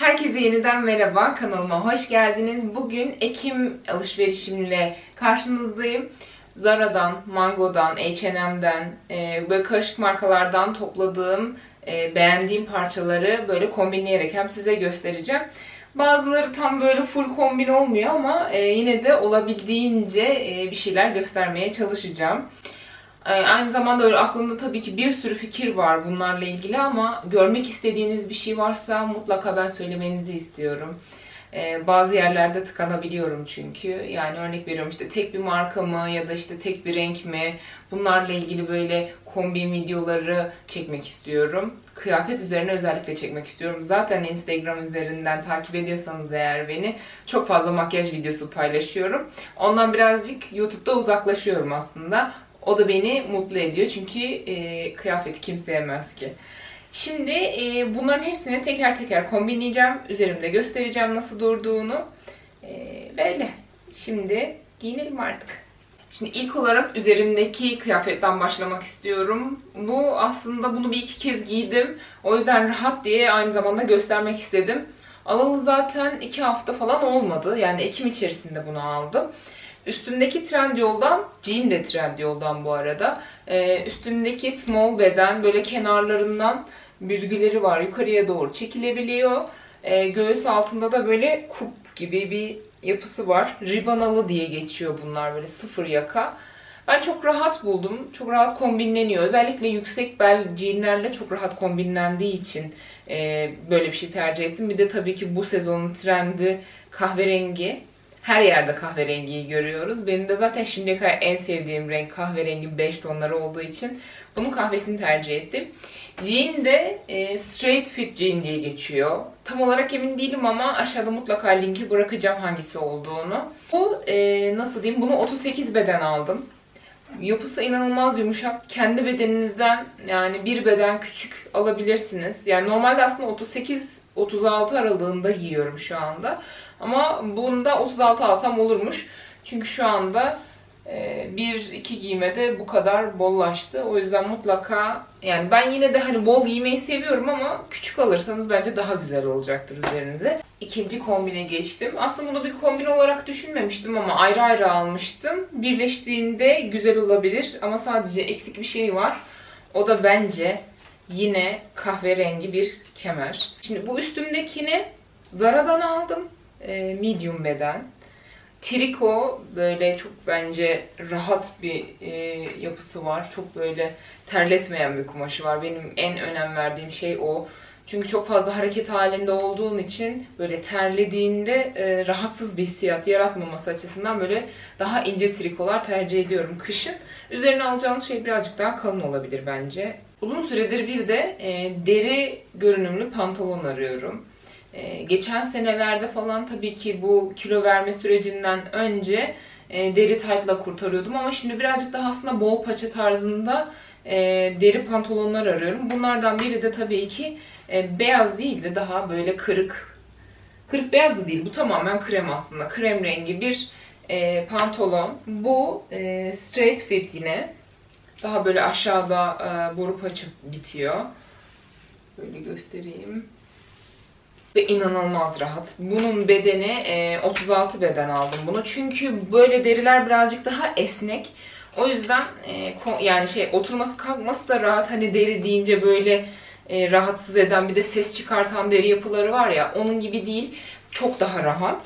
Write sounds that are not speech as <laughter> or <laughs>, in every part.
Herkese yeniden merhaba, kanalıma hoş geldiniz. Bugün Ekim alışverişimle karşınızdayım. Zara'dan, Mango'dan, H&M'den, e, böyle karışık markalardan topladığım, e, beğendiğim parçaları böyle kombinleyerek hem size göstereceğim. Bazıları tam böyle full kombin olmuyor ama e, yine de olabildiğince e, bir şeyler göstermeye çalışacağım. Ee, Aynı zamanda öyle aklımda tabii ki bir sürü fikir var bunlarla ilgili ama görmek istediğiniz bir şey varsa mutlaka ben söylemenizi istiyorum. Ee, bazı yerlerde tıkanabiliyorum çünkü. Yani örnek veriyorum işte tek bir marka mı ya da işte tek bir renk mi? Bunlarla ilgili böyle kombin videoları çekmek istiyorum. Kıyafet üzerine özellikle çekmek istiyorum. Zaten Instagram üzerinden takip ediyorsanız eğer beni çok fazla makyaj videosu paylaşıyorum. Ondan birazcık YouTube'da uzaklaşıyorum aslında. O da beni mutlu ediyor çünkü e, kıyafeti kim sevmez ki. Şimdi e, bunların hepsini teker teker kombinleyeceğim. Üzerimde göstereceğim nasıl durduğunu. E, böyle. Şimdi giyinelim artık. Şimdi ilk olarak üzerimdeki kıyafetten başlamak istiyorum. Bu aslında bunu bir iki kez giydim. O yüzden rahat diye aynı zamanda göstermek istedim. Alalı zaten iki hafta falan olmadı. Yani Ekim içerisinde bunu aldım. Üstümdeki Trendyol'dan, jean de Trendyol'dan bu arada. Ee, üstümdeki small beden böyle kenarlarından büzgüleri var. Yukarıya doğru çekilebiliyor. Ee, göğüs altında da böyle kup gibi bir yapısı var. Ribanalı diye geçiyor bunlar böyle sıfır yaka. Ben çok rahat buldum. Çok rahat kombinleniyor. Özellikle yüksek bel jeanlerle çok rahat kombinlendiği için e, böyle bir şey tercih ettim. Bir de tabii ki bu sezonun trendi kahverengi. Her yerde kahverengiyi görüyoruz. Benim de zaten şimdiye kadar en sevdiğim renk kahverengi 5 tonları olduğu için bunun kahvesini tercih ettim. Jean de e, straight fit jean diye geçiyor. Tam olarak emin değilim ama aşağıda mutlaka linki bırakacağım hangisi olduğunu. Bu e, nasıl diyeyim bunu 38 beden aldım. Yapısı inanılmaz yumuşak. Kendi bedeninizden yani bir beden küçük alabilirsiniz. Yani normalde aslında 38-36 aralığında giyiyorum şu anda. Ama bunda 36 alsam olurmuş. Çünkü şu anda e, bir iki giymede bu kadar bollaştı. O yüzden mutlaka yani ben yine de hani bol giymeyi seviyorum ama küçük alırsanız bence daha güzel olacaktır üzerinize. İkinci kombine geçtim. Aslında bunu bir kombin olarak düşünmemiştim ama ayrı ayrı almıştım. Birleştiğinde güzel olabilir ama sadece eksik bir şey var. O da bence yine kahverengi bir kemer. Şimdi bu üstümdekini Zara'dan aldım. E, medium beden. Triko böyle çok bence rahat bir e, yapısı var. Çok böyle terletmeyen bir kumaşı var. Benim en önem verdiğim şey o. Çünkü çok fazla hareket halinde olduğun için böyle terlediğinde e, rahatsız bir hissiyat yaratmaması açısından böyle daha ince trikolar tercih ediyorum kışın. Üzerine alacağınız şey birazcık daha kalın olabilir bence. Uzun süredir bir de e, deri görünümlü pantolon arıyorum. Ee, geçen senelerde falan tabii ki bu kilo verme sürecinden önce e, deri taytla kurtarıyordum ama şimdi birazcık daha aslında bol paça tarzında e, deri pantolonlar arıyorum. Bunlardan biri de tabii ki e, beyaz değil de daha böyle kırık kırık beyaz da değil bu tamamen krem aslında krem rengi bir e, pantolon. Bu e, straight fit yine daha böyle aşağıda e, boru paça bitiyor. Böyle göstereyim ve inanılmaz rahat. Bunun bedeni e, 36 beden aldım bunu. Çünkü böyle deriler birazcık daha esnek. O yüzden e, yani şey oturması kalkması da rahat. Hani deri deyince böyle e, rahatsız eden bir de ses çıkartan deri yapıları var ya onun gibi değil. Çok daha rahat.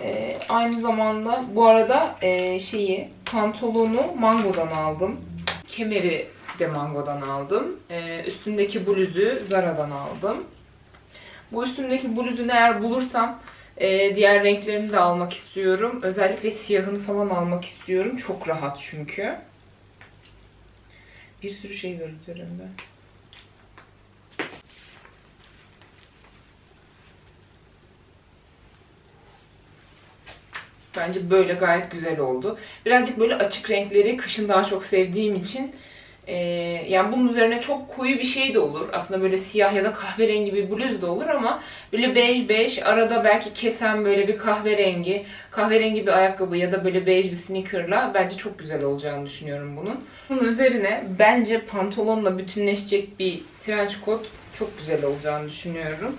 E, aynı zamanda bu arada e, şeyi pantolonu Mango'dan aldım. Kemeri de Mango'dan aldım. E, üstündeki bluzu Zara'dan aldım. Bu üstümdeki bluzunu eğer bulursam e, diğer renklerini de almak istiyorum. Özellikle siyahını falan almak istiyorum. Çok rahat çünkü. Bir sürü şey var üzerinde. Bence böyle gayet güzel oldu. Birazcık böyle açık renkleri kışın daha çok sevdiğim için ee, yani bunun üzerine çok koyu bir şey de olur. Aslında böyle siyah ya da kahverengi bir bluz da olur ama böyle bej bej arada belki kesen böyle bir kahverengi, kahverengi bir ayakkabı ya da böyle bej bir sneakerla bence çok güzel olacağını düşünüyorum bunun. Bunun üzerine bence pantolonla bütünleşecek bir trench coat çok güzel olacağını düşünüyorum.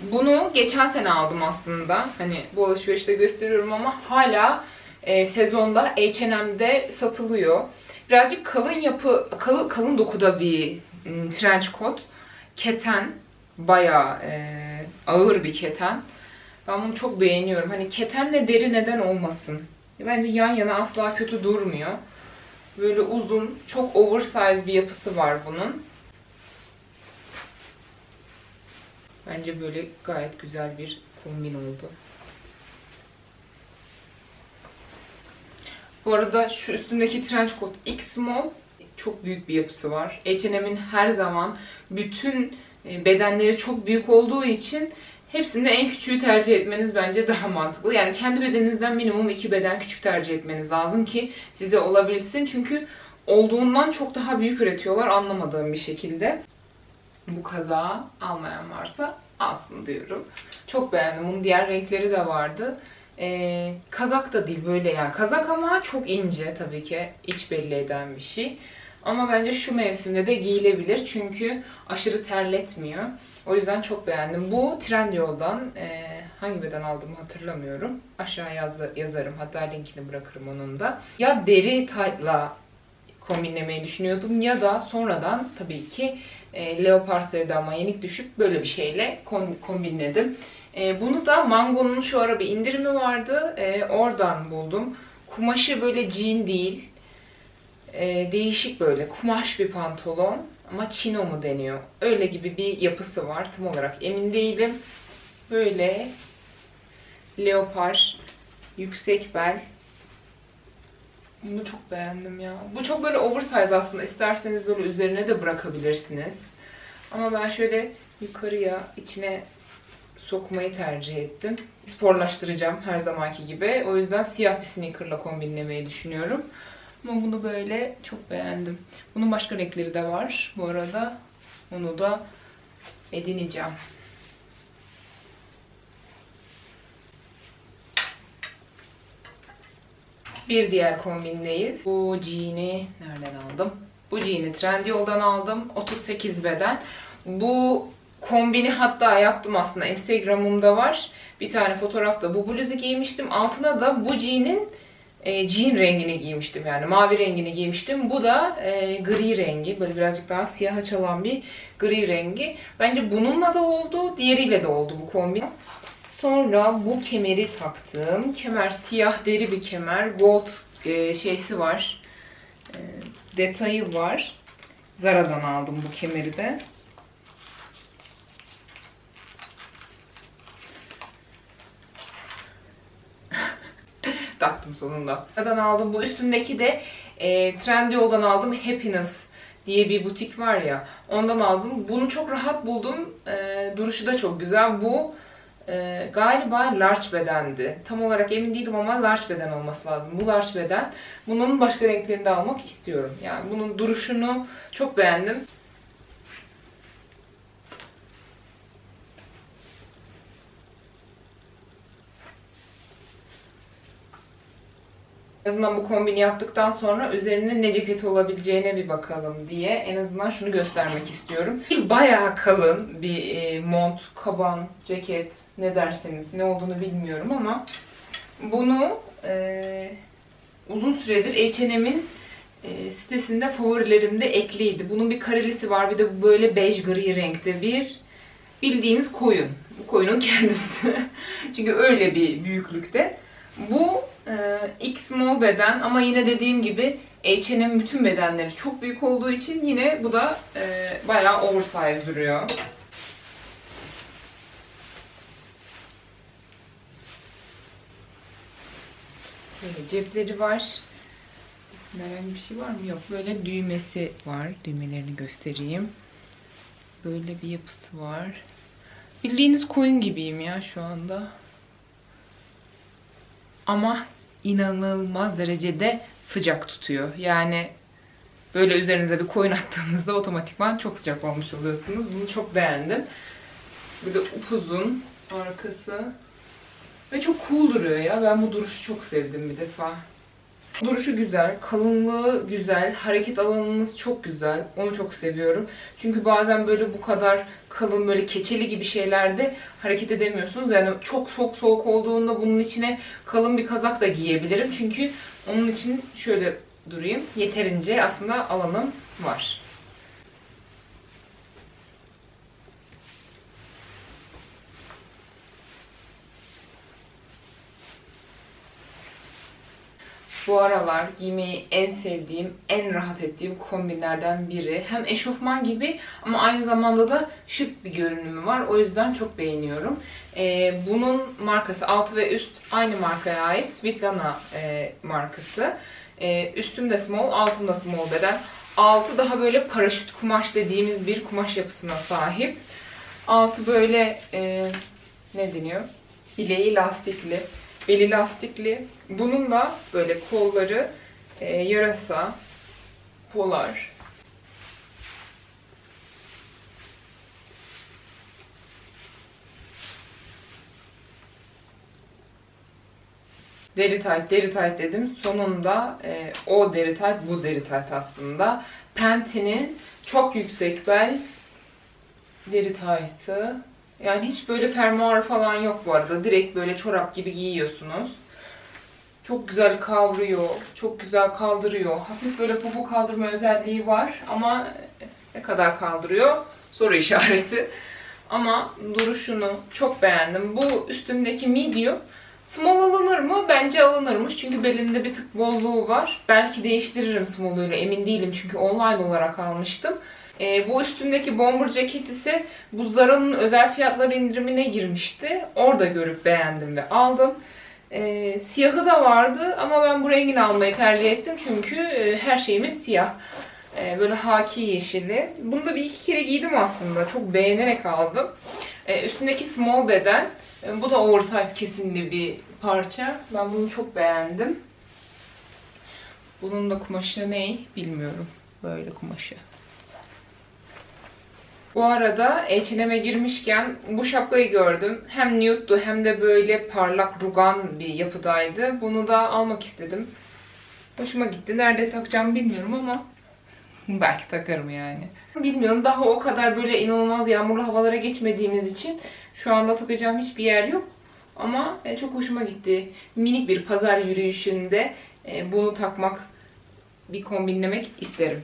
Bunu geçen sene aldım aslında. Hani bu alışverişte gösteriyorum ama hala e, sezonda H&M'de satılıyor. Birazcık kalın yapı, kalın, kalın dokuda bir m, trench coat. Keten. Bayağı e, ağır bir keten. Ben bunu çok beğeniyorum. Hani ketenle deri neden olmasın? Bence yan yana asla kötü durmuyor. Böyle uzun, çok oversize bir yapısı var bunun. Bence böyle gayet güzel bir kombin oldu. Bu arada şu üstündeki trench coat X small çok büyük bir yapısı var. H&M'in her zaman bütün e, bedenleri çok büyük olduğu için hepsinde en küçüğü tercih etmeniz bence daha mantıklı. Yani kendi bedeninizden minimum iki beden küçük tercih etmeniz lazım ki size olabilsin. Çünkü olduğundan çok daha büyük üretiyorlar anlamadığım bir şekilde. Bu kazağı almayan varsa alsın diyorum. Çok beğendim. Bunun diğer renkleri de vardı. Ee, kazak da değil böyle yani. Kazak ama çok ince tabii ki. iç belli eden bir şey. Ama bence şu mevsimde de giyilebilir çünkü aşırı terletmiyor. O yüzden çok beğendim. Bu Trendyol'dan e, hangi beden aldığımı hatırlamıyorum. Aşağıya yaz- yazarım. Hatta linkini bırakırım onun da. Ya deri tight'la kombinlemeyi düşünüyordum ya da sonradan tabii ki e, leopar sevdama yenik düşüp böyle bir şeyle kombinledim. E, bunu da Mango'nun şu ara bir indirimi vardı. E, oradan buldum. Kumaşı böyle jean değil. E, değişik böyle kumaş bir pantolon ama chino mu deniyor? Öyle gibi bir yapısı var. Tam olarak emin değilim. Böyle leopar, yüksek bel. Bunu çok beğendim ya. Bu çok böyle oversize aslında. İsterseniz böyle üzerine de bırakabilirsiniz. Ama ben şöyle yukarıya içine sokmayı tercih ettim. Sporlaştıracağım her zamanki gibi. O yüzden siyah bir sneakerla kombinlemeyi düşünüyorum. Ama bunu böyle çok beğendim. Bunun başka renkleri de var bu arada. Onu da edineceğim. Bir diğer kombindeyiz. Bu jean'i nereden aldım? Bu jean'i Trendyol'dan aldım. 38 beden. Bu kombini hatta yaptım aslında. Instagram'ımda var. Bir tane fotoğrafta bu bluzu giymiştim. Altına da bu jean'in e, jean rengini giymiştim yani mavi rengini giymiştim. Bu da e, gri rengi böyle birazcık daha siyaha çalan bir gri rengi. Bence bununla da oldu, diğeriyle de oldu bu kombin. Sonra bu kemeri taktım. Kemer siyah deri bir kemer. Gold e, şeysi var. E, detayı var. Zara'dan aldım bu kemeri de. <laughs> taktım sonunda. Nereden aldım? Bu üstündeki de e, Trendyol'dan aldım. Happiness diye bir butik var ya. Ondan aldım. Bunu çok rahat buldum. E, duruşu da çok güzel. Bu e, galiba large bedendi. Tam olarak emin değilim ama large beden olması lazım. Bu large beden. Bunun başka renklerini de almak istiyorum. Yani bunun duruşunu çok beğendim. En azından bu kombini yaptıktan sonra üzerine ne ceketi olabileceğine bir bakalım diye en azından şunu göstermek istiyorum. Bir bayağı kalın bir e, mont, kaban, ceket ne derseniz ne olduğunu bilmiyorum ama bunu e, uzun süredir H&M'in e, sitesinde favorilerimde ekliydi. Bunun bir karelisi var bir de böyle bej gri renkte bir bildiğiniz koyun. Bu koyunun <laughs> kendisi. Çünkü öyle bir büyüklükte. Bu X small beden ama yine dediğim gibi H&M bütün bedenleri çok büyük olduğu için yine bu da e, bayağı oversize duruyor. Böyle cepleri var. Üstünde herhangi bir şey var mı? Yok. Böyle düğmesi var. Düğmelerini göstereyim. Böyle bir yapısı var. Bildiğiniz koyun gibiyim ya şu anda ama inanılmaz derecede sıcak tutuyor. Yani böyle üzerinize bir koyun <laughs> attığınızda otomatikman çok sıcak olmuş oluyorsunuz. Bunu çok beğendim. Bir de upuzun arkası. Ve çok cool duruyor ya. Ben bu duruşu çok sevdim bir defa. Duruşu güzel, kalınlığı güzel, hareket alanınız çok güzel. Onu çok seviyorum. Çünkü bazen böyle bu kadar kalın böyle keçeli gibi şeylerde hareket edemiyorsunuz. Yani çok çok soğuk olduğunda bunun içine kalın bir kazak da giyebilirim. Çünkü onun için şöyle durayım. Yeterince aslında alanım var. Bu aralar giymeyi en sevdiğim, en rahat ettiğim kombinlerden biri. Hem eşofman gibi ama aynı zamanda da şık bir görünümü var. O yüzden çok beğeniyorum. Ee, bunun markası alt ve üst aynı markaya ait. Svitlana e, markası. Ee, üstüm de small, altım da small beden. Altı daha böyle paraşüt kumaş dediğimiz bir kumaş yapısına sahip. Altı böyle e, ne deniyor? Bileği lastikli beli lastikli. Bunun da böyle kolları e, yarasa, polar. Deri tight, deri tight dedim. Sonunda e, o deri tight, bu deri tight aslında. Penti'nin çok yüksek bel deri tight'ı. Yani hiç böyle fermuar falan yok bu arada. Direkt böyle çorap gibi giyiyorsunuz. Çok güzel kavruyor, çok güzel kaldırıyor. Hafif böyle popo kaldırma özelliği var ama ne kadar kaldırıyor? Soru işareti. Ama duruşunu çok beğendim. Bu üstümdeki medium Small alınır mı? Bence alınırmış. Çünkü belinde bir tık bolluğu var. Belki değiştiririm small'uyla emin değilim. Çünkü online olarak almıştım. E, bu üstündeki bomber ceket ise bu Zara'nın özel fiyatları indirimine girmişti. Orada görüp beğendim ve aldım. E, siyahı da vardı ama ben bu rengini almayı tercih ettim çünkü e, her şeyimiz siyah. E, böyle haki yeşili. Bunu da bir iki kere giydim aslında. Çok beğenerek aldım. E, üstündeki small beden. E, bu da oversize kesimli bir parça. Ben bunu çok beğendim. Bunun da kumaşı ne bilmiyorum. Böyle kumaşı. Bu arada H&M'e girmişken bu şapkayı gördüm. Hem nude'du hem de böyle parlak rugan bir yapıdaydı. Bunu da almak istedim. Hoşuma gitti. Nerede takacağım bilmiyorum ama <laughs> belki takarım yani. Bilmiyorum daha o kadar böyle inanılmaz yağmurlu havalara geçmediğimiz için şu anda takacağım hiçbir yer yok. Ama e, çok hoşuma gitti. Minik bir pazar yürüyüşünde e, bunu takmak, bir kombinlemek isterim.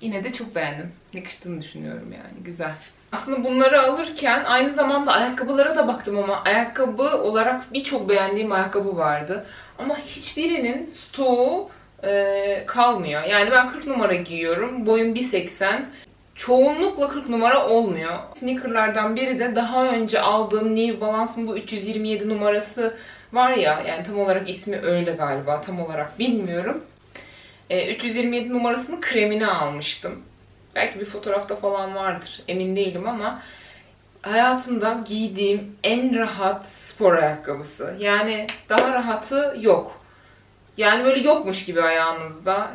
Yine de çok beğendim. Yakıştığını düşünüyorum yani. Güzel. Aslında bunları alırken aynı zamanda ayakkabılara da baktım ama ayakkabı olarak birçok beğendiğim ayakkabı vardı. Ama hiçbirinin stoğu e, kalmıyor. Yani ben 40 numara giyiyorum. Boyum 1.80. Çoğunlukla 40 numara olmuyor. Sneakerlardan biri de daha önce aldığım New Balance'ın bu 327 numarası var ya yani tam olarak ismi öyle galiba tam olarak bilmiyorum. E, 327 numarasının kremini almıştım. Belki bir fotoğrafta falan vardır. Emin değilim ama hayatımda giydiğim en rahat spor ayakkabısı. Yani daha rahatı yok. Yani böyle yokmuş gibi ayağınızda.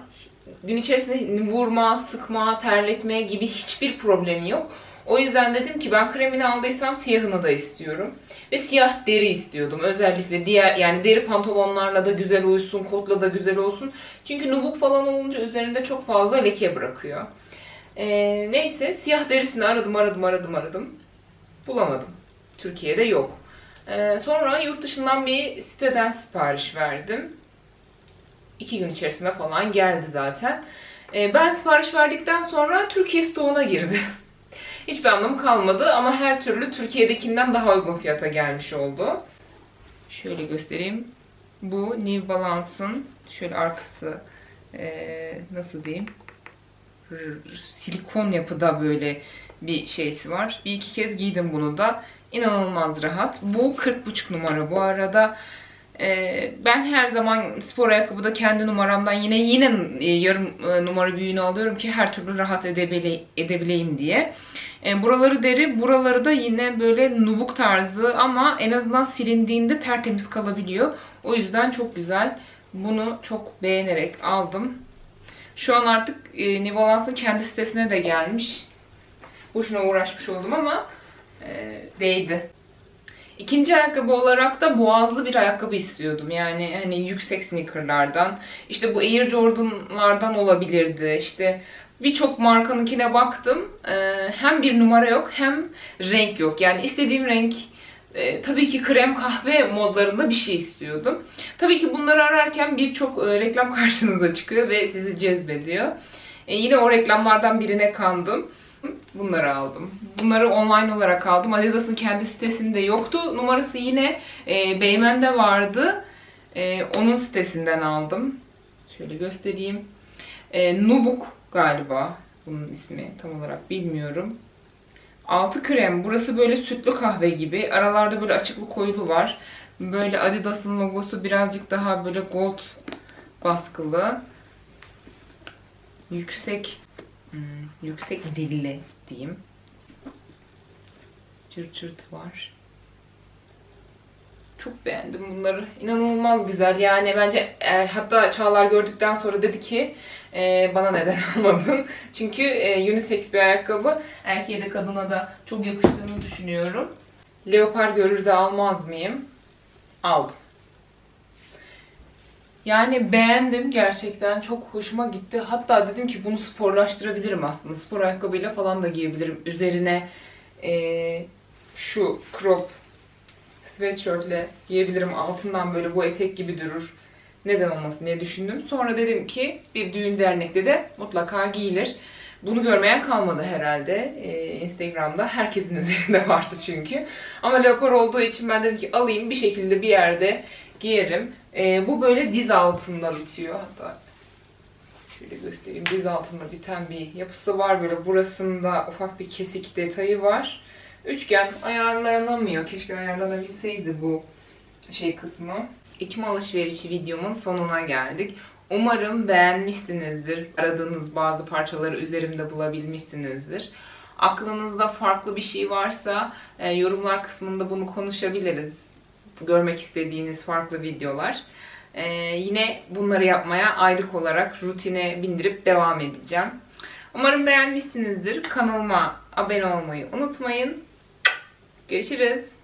Gün içerisinde vurma, sıkma, terletme gibi hiçbir problemi yok. O yüzden dedim ki ben kremini aldıysam siyahını da istiyorum. Ve siyah deri istiyordum. Özellikle diğer yani deri pantolonlarla da güzel uysun, kotla da güzel olsun. Çünkü nubuk falan olunca üzerinde çok fazla leke bırakıyor. Ee, neyse siyah derisini aradım aradım aradım aradım. Bulamadım. Türkiye'de yok. Ee, sonra yurt dışından bir siteden sipariş verdim. İki gün içerisinde falan geldi zaten. Ee, ben sipariş verdikten sonra Türkiye stoğuna girdi. <laughs> Hiçbir anlamı kalmadı ama her türlü Türkiye'dekinden daha uygun fiyata gelmiş oldu. Şöyle göstereyim. Bu New Balance'ın şöyle arkası ee, nasıl diyeyim silikon yapıda böyle bir şeysi var. Bir iki kez giydim bunu da. İnanılmaz rahat. Bu 40.5 numara bu arada. Ee, ben her zaman spor ayakkabıda kendi numaramdan yine yine e, yarım e, numara büyüğünü alıyorum ki her türlü rahat edebile, edebileyim diye. E, buraları deri, buraları da yine böyle nubuk tarzı ama en azından silindiğinde tertemiz kalabiliyor. O yüzden çok güzel. Bunu çok beğenerek aldım. Şu an artık e, New kendi sitesine de gelmiş. Boşuna uğraşmış oldum ama e, değdi. İkinci ayakkabı olarak da boğazlı bir ayakkabı istiyordum. Yani hani yüksek sneakerlardan. İşte bu Air Jordan'lardan olabilirdi. İşte birçok markanınkine baktım. Ee, hem bir numara yok hem renk yok. Yani istediğim renk e, tabii ki krem kahve modlarında bir şey istiyordum. Tabii ki bunları ararken birçok e, reklam karşınıza çıkıyor ve sizi cezbediyor. E, yine o reklamlardan birine kandım. Bunları aldım. Bunları online olarak aldım. Adidas'ın kendi sitesinde yoktu. Numarası yine e, Beymen'de vardı. E, onun sitesinden aldım. Şöyle göstereyim. E, Nubuk galiba bunun ismi tam olarak bilmiyorum. Altı krem. Burası böyle sütlü kahve gibi. Aralarda böyle açıklı koyulu var. Böyle Adidas'ın logosu birazcık daha böyle gold baskılı. Yüksek hmm, yüksek dilli diyeyim. Çırt çırt var. Çok beğendim bunları. İnanılmaz güzel. Yani bence e, hatta Çağlar gördükten sonra dedi ki e, bana neden <laughs> almadın? Çünkü e, unisex bir ayakkabı. Erkeğe de kadına da çok yakıştığını düşünüyorum. Leopar görür de almaz mıyım? Aldım. Yani beğendim gerçekten. Çok hoşuma gitti. Hatta dedim ki bunu sporlaştırabilirim aslında. Spor ayakkabıyla falan da giyebilirim. Üzerine e, şu crop sweatshirtle giyebilirim. Altından böyle bu etek gibi durur. Neden olmasın diye düşündüm. Sonra dedim ki bir düğün dernekte de mutlaka giyilir. Bunu görmeyen kalmadı herhalde e, Instagram'da. Herkesin <laughs> üzerinde vardı çünkü. Ama leopar olduğu için ben dedim ki alayım bir şekilde bir yerde giyerim. E, bu böyle diz altında bitiyor. Hatta şöyle göstereyim. Diz altında biten bir yapısı var. Böyle burasında ufak bir kesik detayı var. Üçgen ayarlanamıyor. Keşke ayarlanabilseydi bu şey kısmı. Ekim alışverişi videomun sonuna geldik. Umarım beğenmişsinizdir. Aradığınız bazı parçaları üzerimde bulabilmişsinizdir. Aklınızda farklı bir şey varsa e, yorumlar kısmında bunu konuşabiliriz. Görmek istediğiniz farklı videolar. E, yine bunları yapmaya aylık olarak rutine bindirip devam edeceğim. Umarım beğenmişsinizdir. Kanalıma abone olmayı unutmayın. Görüşürüz.